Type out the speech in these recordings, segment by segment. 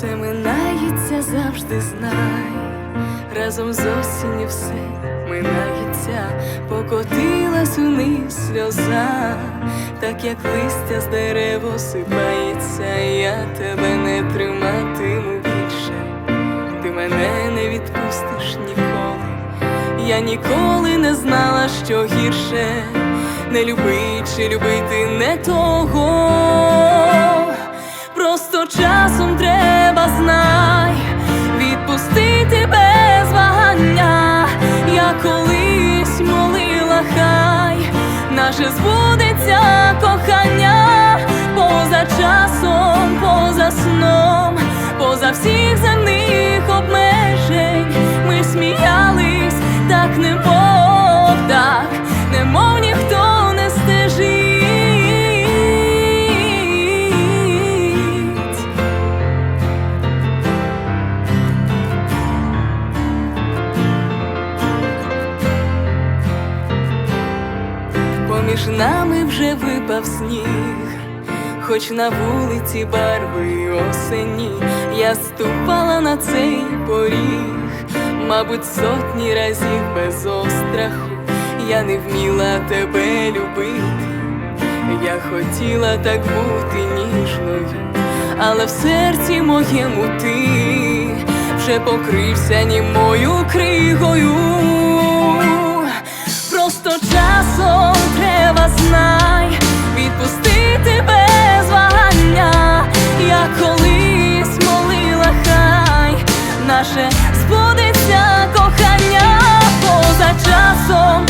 починається завжди знай, разом з осінню все минається, покотилась униз сльоза, так як листя з дерев осипається, я тебе не триматиму більше, ти мене не відпустиш ніколи. Я ніколи не знала, що гірше. Не любить чи любити не того. Просто часом треба знай, відпустити без вагання. Я колись молила, хай наше збудеться кохання поза часом, поза сном, поза всіх земних Поміж нами вже випав сніг, хоч на вулиці барви осені, я ступала на цей поріг, мабуть, сотні разів без остраху, я не вміла тебе любити, я хотіла так бути ніжною, але в серці моєму ти вже покрився німою кригою. Просто часом наше збудеться кохання поза часом,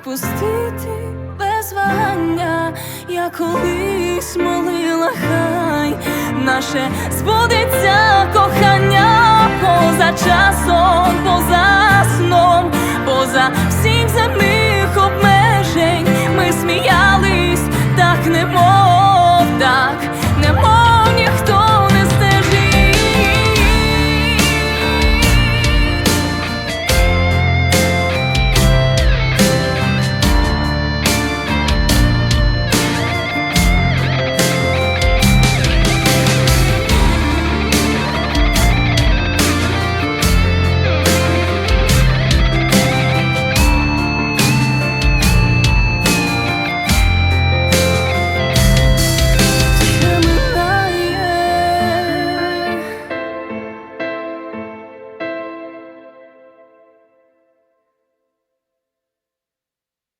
відпустити без вагання, я колись молила, хай наше збудеться кохання поза часом, поза сном, поза всім земним.